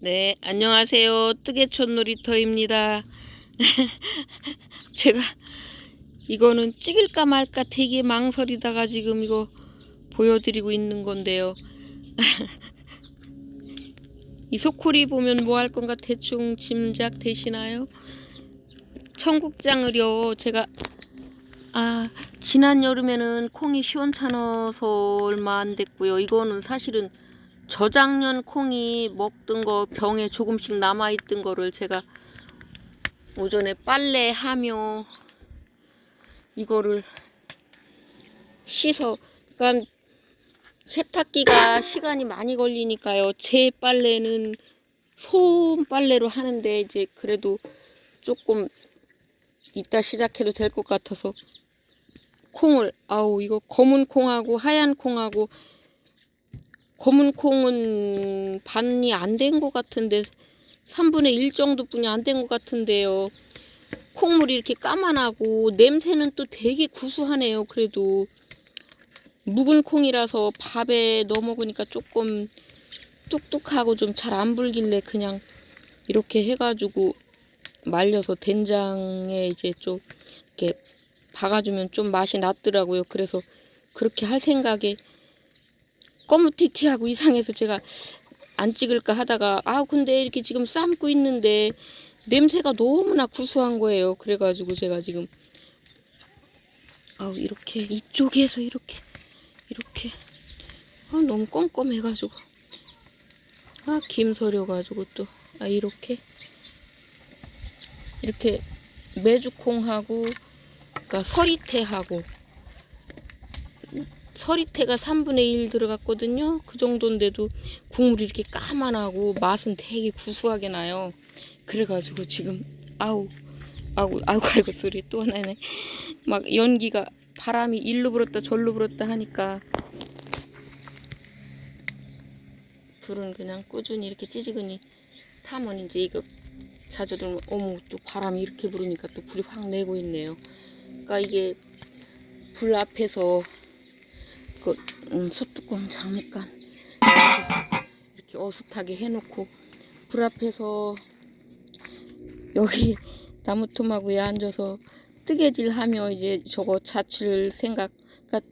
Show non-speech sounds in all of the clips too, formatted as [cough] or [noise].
네, 안녕하세요. 뜨개촌 놀이터입니다. [laughs] 제가 이거는 찍을까 말까 되게 망설이다가 지금 이거 보여드리고 있는 건데요. [laughs] 이 소코리 보면 뭐 할 건가 대충 짐작 되시나요? 청국장을요, 제가 아, 지난 여름에는 콩이 시원찮아서 얼마 안 됐고요. 이거는 사실은 저작년 콩이 먹던 거 병에 조금씩 남아있던 거를 제가 오전에 빨래하며 이거를 씻어. 그러니까 세탁기가 시간이 많이 걸리니까요. 제 빨래는 소음 빨래로 하는데 이제 그래도 조금 이따 시작해도 될 것 같아서 콩을 아우 이거 검은 콩하고 하얀 콩하고 검은 콩은 반이 안 된 것 같은데 3분의 1 정도뿐이 안 된 것 같은데요. 콩물이 이렇게 까만하고 냄새는 또 되게 구수하네요. 그래도 묵은 콩이라서 밥에 넣어 먹으니까 조금 뚝뚝하고 좀 잘 안 불길래 그냥 이렇게 해가지고 말려서 된장에 이제 좀 이렇게 박아주면 좀 맛이 났더라고요. 그래서 그렇게 할 생각에 꺼무티티하고 이상해서 제가 안 찍을까 하다가 아 근데 이렇게 지금 삶고 있는데 냄새가 너무나 구수한 거예요. 그래가지고 제가 지금 아우 이렇게 이쪽에서 이렇게 이렇게. 아 너무 껌껌해가지고. 아 김 서려가지고 또. 아 이렇게. 이렇게 메주콩하고 그러니까 서리태하고 서리태가 3분의 1 들어갔거든요. 그 정도인데도 국물이 이렇게 까만하고 맛은 되게 구수하게 나요. 그래가지고 지금 아우 아우 아우 [laughs] 아이고 소리 또 나네. 막 연기가 바람이 일로 불었다 절로 불었다 하니까 불은 그냥 꾸준히 이렇게 찌지근히 타면 이제 이거 자주 들면 어머 또 바람이 이렇게 부르니까 또 불이 확 내고 있네요. 그러니까 이게 불 앞에서 그 음, 소뚜껑 장미간 이렇게, 이렇게 어슷하게 해놓고 불 앞에서 여기 나무토마구에 앉아서 뜨개질 하며 이제 저거 자칠 생각 그러니까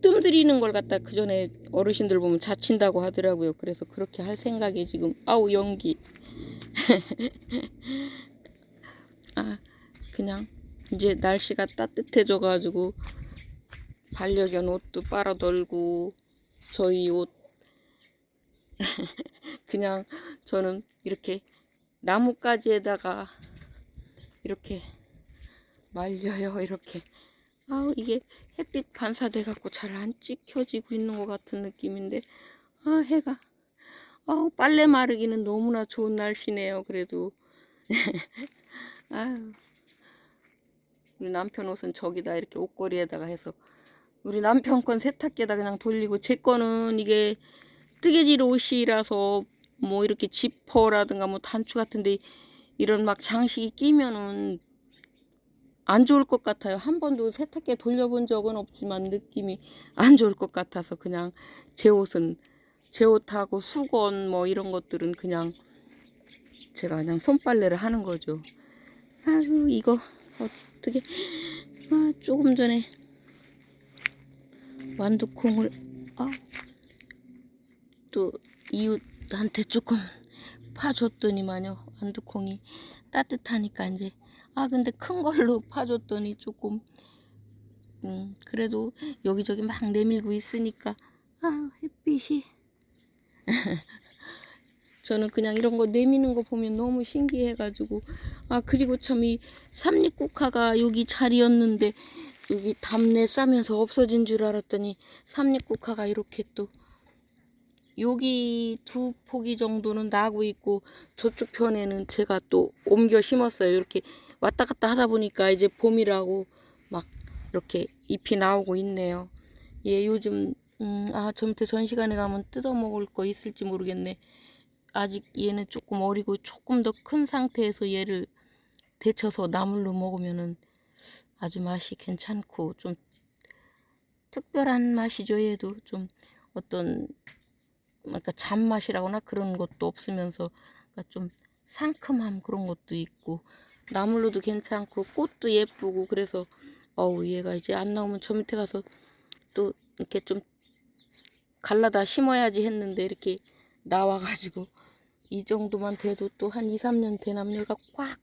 뜸 들이는 걸 갖다 그 전에 어르신들 보면 자친다고 하더라고요. 그래서 그렇게 할 생각에 지금 아우 연기 [laughs] 아 그냥 이제 날씨가 따뜻해져 가지고 반려견 옷도 빨아 널고 저희 옷 [laughs] 그냥 저는 이렇게 나뭇가지에다가 이렇게 말려요 이렇게. 아우 이게 햇빛 반사돼 갖고 잘 안 찍혀지고 있는 것 같은 느낌인데 아 해가. 아우 빨래 마르기는 너무나 좋은 날씨네요 그래도. [laughs] 아유. 우리 남편 옷은 저기다 이렇게 옷걸이에다가 해서 우리 남편 건 세탁기에다 그냥 돌리고 제 거는 이게 뜨개질 옷이라서 뭐 이렇게 지퍼라든가 뭐 단추 같은데 이런 막 장식이 끼면은 안 좋을 것 같아요. 한 번도 세탁기에 돌려본 적은 없지만 느낌이 안 좋을 것 같아서 그냥 제 옷은 제 옷하고 수건 뭐 이런 것들은 그냥 제가 그냥 손빨래를 하는 거죠. 아유 이거 어떻게 아 조금 전에 완두콩을 아, 또 이웃한테 조금 [laughs] 파줬더니만요. 완두콩이 따뜻하니까 이제 아 근데 큰 걸로 [laughs] 파줬더니 조금 음 그래도 여기저기 막 내밀고 있으니까 아 햇빛이. [laughs] 저는 그냥 이런 거 내미는 거 보면 너무 신기해가지고 아 그리고 참 이 삼립국화가 여기 자리였는데 여기 담내 싸면서 없어진 줄 알았더니 삼립국화가 이렇게 또 여기 두 포기 정도는 나고 있고 저쪽 편에는 제가 또 옮겨 심었어요. 이렇게 왔다 갔다 하다 보니까 이제 봄이라고 막 이렇게 잎이 나오고 있네요. 예, 요즘 음, 아, 저 밑에 전시관에 가면 뜯어 먹을 거 있을지 모르겠네. 아직 얘는 조금 어리고 조금 더 큰 상태에서 얘를 데쳐서 나물로 먹으면은 아주 맛이 괜찮고 좀 특별한 맛이죠. 얘도 좀 어떤 그러니까 잔맛이라거나 그런 것도 없으면서 그러니까 좀 상큼함 그런 것도 있고 나물로도 괜찮고 꽃도 예쁘고 그래서 어우 얘가 이제 안 나오면 저 밑에 가서 또 이렇게 좀 갈라다 심어야지 했는데 이렇게 나와가지고 이 정도만 돼도 또 한 2, 3년 되나면 여기가 꽉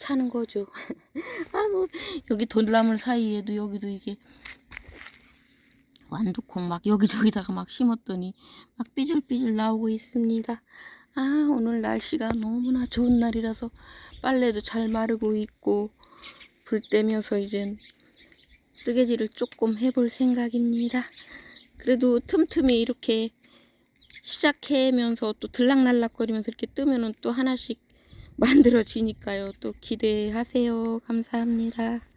차는 거죠. [laughs] 아이고 여기 돌나물 사이에도 여기도 이게 완두콩 막 여기저기다가 막 심었더니 막 삐질삐질 나오고 있습니다. 아 오늘 날씨가 너무나 좋은 날이라서 빨래도 잘 마르고 있고 불 떼면서 이젠 뜨개질을 조금 해볼 생각입니다. 그래도 틈틈이 이렇게 시작하면서 또 들락날락거리면서 이렇게 뜨면은 또 하나씩 만들어지니까요. 또 기대하세요. 감사합니다.